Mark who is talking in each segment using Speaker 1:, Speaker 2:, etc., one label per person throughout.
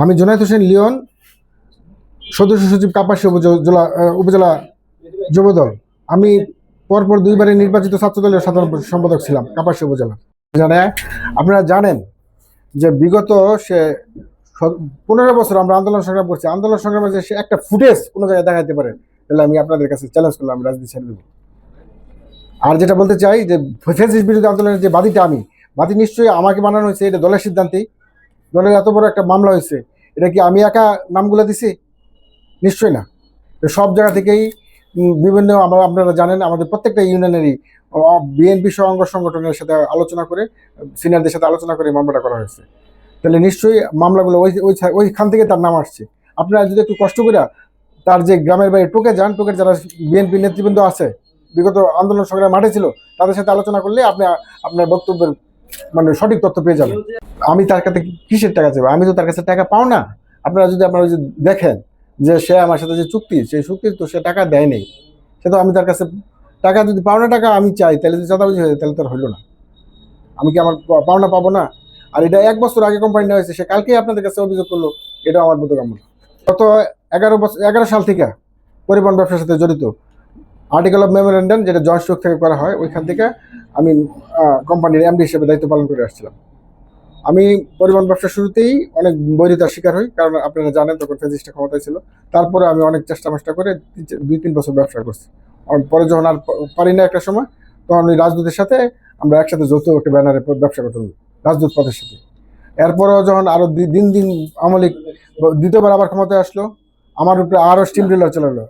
Speaker 1: আমি জোনায়দ হোসেন লিওন, সদস্য সচিব কাপাসী উপজেলা উপজেলা যুবদল। আমি পরপর দুইবারে নির্বাচিত ছাত্র দলের সাধারণ সম্পাদক ছিলাম কাপাসী উপজেলা। জানে, আপনারা জানেন যে বিগত সে পনেরো বছর আমরা আন্দোলন সংগ্রাম করছি। আন্দোলন সংগ্রামে যে সে একটা ফুটেজ কোনো জায়গায় দেখাতে পারে, তাহলে আমি আপনাদের কাছে চ্যালেঞ্জ করলাম রাজনীতি ছেড়ে দেবো। আর যেটা বলতে চাই যে ফেসিস বিরোধী আন্দোলনের যে বাদীটা আমি, বাদী নিশ্চয়ই আমাকে বানানো হয়েছে, এটা দলের সিদ্ধান্তেই। দলের এত বড় একটা মামলা হয়েছে, এটা কি আমি একা নামগুলো দিছি? নিশ্চয়ই না। সব জায়গা থেকেই বিভিন্ন আমরা, আপনারা জানেন, আমাদের প্রত্যেকটা ইউনিয়নেরই বিএনপি সহ অঙ্গ সংগঠনের সাথে আলোচনা করে, সিনিয়রদের সাথে আলোচনা করে মামলাটা করা হয়েছে। তাহলে নিশ্চয়ই মামলাগুলো ওই ওই ওইখান থেকে তার নাম আসছে। আপনারা যদি একটু কষ্ট করে তার যে গ্রামের বাড়ি টোকে যান, টোকের যারা বিএনপি নেতৃবৃন্দ আছে, বিগত আন্দোলন সংগ্রাম মাঠে ছিল, তাদের সাথে আলোচনা করলে আপনি আপনার বক্তব্যের মানে সঠিক তথ্য পেয়ে যাবেন। আমি তার কাছে কিসের টাকা চাইব? আমি তো তার কাছে টাকা পাও না। আপনারা যদি আপনারা যদি দেখেন যে সে আমার সাথে যে চুক্তি, সেই চুক্তি তো সে টাকা দেয় নেই। সে তো আমি তার কাছে টাকা যদি পাওনা টাকা আমি চাই, তাহলে যদি চাঁদাবাজি হয়ে, তাহলে তো হইল না। আমি কি আমার পাওনা পাবো না? আর এটা এক বছর আগে কোম্পানি নেওয়া হয়েছে, সে কালকেই আপনাদের কাছে অভিযোগ করল, এটা আমার মতো কাম্য গত এগারো বছর এগারো সাল থেকে পরিবহন ব্যবসার সাথে জড়িত। আর্টিকেল অফ মেমোরেন্ডাম যেটা জয়েন্ট স্টক থেকে করা হয়, ওইখান থেকে আমি কোম্পানির এমডি হিসেবে দায়িত্ব পালন করে আসছিলাম। আমি পরিবহন ব্যবসা শুরুতেই অনেক বৈরিতার শিকার হই, কারণ আপনারা জানেন তখন ফেজিস্টা ক্ষমতায় ছিল। তারপরে আমি অনেক চেষ্টা মেষ্টা করে দুই, তিন বছর ব্যবসা করছি। পরে যখন আর পারি না একটা সময়, তখন ওই রাজদূতের সাথে আমরা একসাথে যৌথ একটা ব্যানারে ব্যবসা করতে হলো রাজদূত পদের সাথে। এরপরও যখন আরও দি- দিন দিন আমলিক দ্বিতীয়বার আবার ক্ষমতায় আসলো, আমার উপরে আরও স্টিম ড্রিলার চলে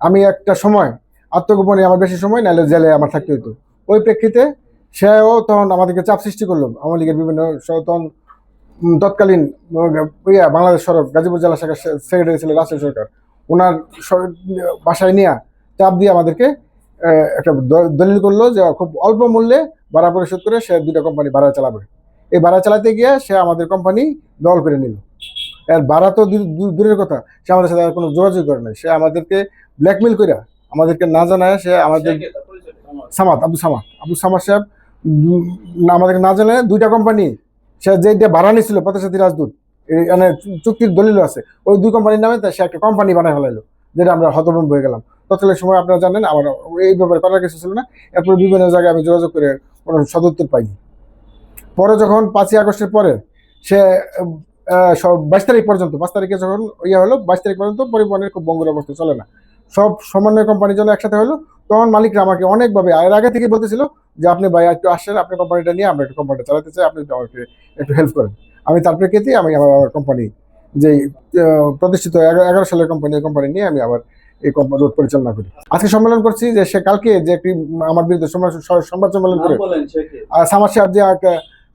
Speaker 1: আমি একটা সময়, আত্মগোপনে আমার বেশি সময়, নাহলে জেলে আমার থাকতে হতো ওই প্রেক্ষিতে সেও তখন আমাদেরকে চাপ সৃষ্টি করল। আওয়ামী লীগের বিভিন্ন তখন তৎকালীন ইয়া, বাংলাদেশ সড়ক গাজীপুর জেলা শাখার সেক্রেটারি ছিল রাসেল সরকার। ওনার বাসায় নিয়ে চাপ দিয়ে আমাদেরকে একটা দলিল করল যে খুব অল্প মূল্যে ভাড়া পরিশোধ করে সে দুটা কোম্পানি ভাড়া চালাবে। এই ভাড়া চালাতে গিয়ে সে আমাদের কোম্পানি দল করে নিল। এর ভাড়া তো দূর- দূর- দূরের কথা, সে আমাদের সাথে আর কোনো যোগাযোগ করে নাই। সে আমাদেরকে ব্ল্যাকমেল করে আমাদেরকে না জানায় সে আমাদের সামাদ, আবু সামাদ। আবু সামাদ সাহেব আমাদেরকে না জানায় দুইটা কোম্পানি সে যেটা ভাড়া নিয়েছিল প্রতিশ্রুতি রাজদূত মানে চুক্তির দলিল আছে, ওই দুই কোম্পানির নামে সে একটা কোম্পানি বানায় ফেলাইলো, যেটা আমরা হতভম্ব হয়ে গেলাম। তৎকালীন সময় আপনারা জানেন, আমার এই ব্যাপারে করার কিছু ছিল না, এরপর বিভিন্ন জায়গায় আমি যোগাযোগ করে কোনো সদুত্তর পাইনি। পরে যখন পাঁচই আগস্টের পরে সে বাইশ তারিখ পর্যন্ত, পাঁচ তারিখে যখন ইয়ে হলো, বাইশ তারিখ পর্যন্ত পরিবহনের খুব বঙ্গের অবস্থা চলে না। সব সমন্বয় কোম্পানির জন্য একসাথে হলো তখন মালিকরা আমাকে অনেকভাবে এর আগে থেকে বলতেছিল যে আপনি ভাই একটু আসেন আপনি কোম্পানিটা নিয়ে আমরা একটু কোম্পানিটা চালাতে চাই আপনি একটু আমাকে একটু হেল্প করেন। আমি তার প্রেক্ষিতে আমি আমার আমার কোম্পানি যে প্রতিষ্ঠিত এগারো সালের কোম্পানি কোম্পানি নিয়ে আমি আবার এই কোম্পানি রোড পরিচালনা করি। আজকে সম্মেলন করছি যে সে কালকে যে একটি আমার বিরুদ্ধে সংবাদ- সম্মেলন করে আর সামার সাহেব যে এক,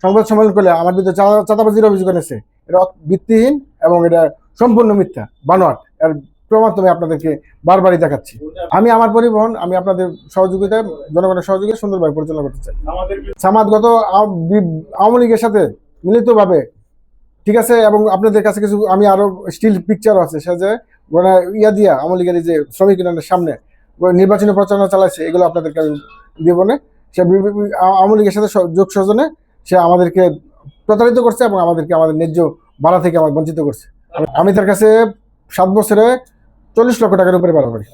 Speaker 1: সংবাদ সম্মেলন করলে আমার বিরুদ্ধে চাঁদাবাজির অভিযোগ এনেছে। এটা ভিত্তিহীন এবং এটা সম্পূর্ণ মিথ্যা বানোয়াট। এর প্রমাণ তুমি আপনাদেরকে বারবারই দেখাচ্ছি। আমি আমার পরিবহন, আমি আপনাদের সহযোগিতায় জনগণের সহযোগিতায় সুন্দরভাবে পরিচালনা করতে চাই। সামাদ, গত আও- বি- আওয়ামী লীগের সাথে মিলিতভাবে, ঠিক আছে, এবং আপনাদের কাছে কিছু, আমি আরও স্টিল পিকচারও আছে, সে যে ইয়া দিয়া আওয়ামী লীগের যে শ্রমিক ইউনিয়নের সামনে নির্বাচনী প্রচারণা চালাচ্ছে এগুলো আপনাদেরকে আমি দিব সে আওয়ামী লীগের সাথে যোগ সজনে সে আমাদেরকে প্রতারিত করছে এবং আমাদেরকে আমাদের ন্যায্য ভাড়া থেকে আমার বঞ্চিত করছে। আমি তার কাছে সাত বছরে চল্লিশ লক্ষ টাকার উপরে বাড়াবাড়ি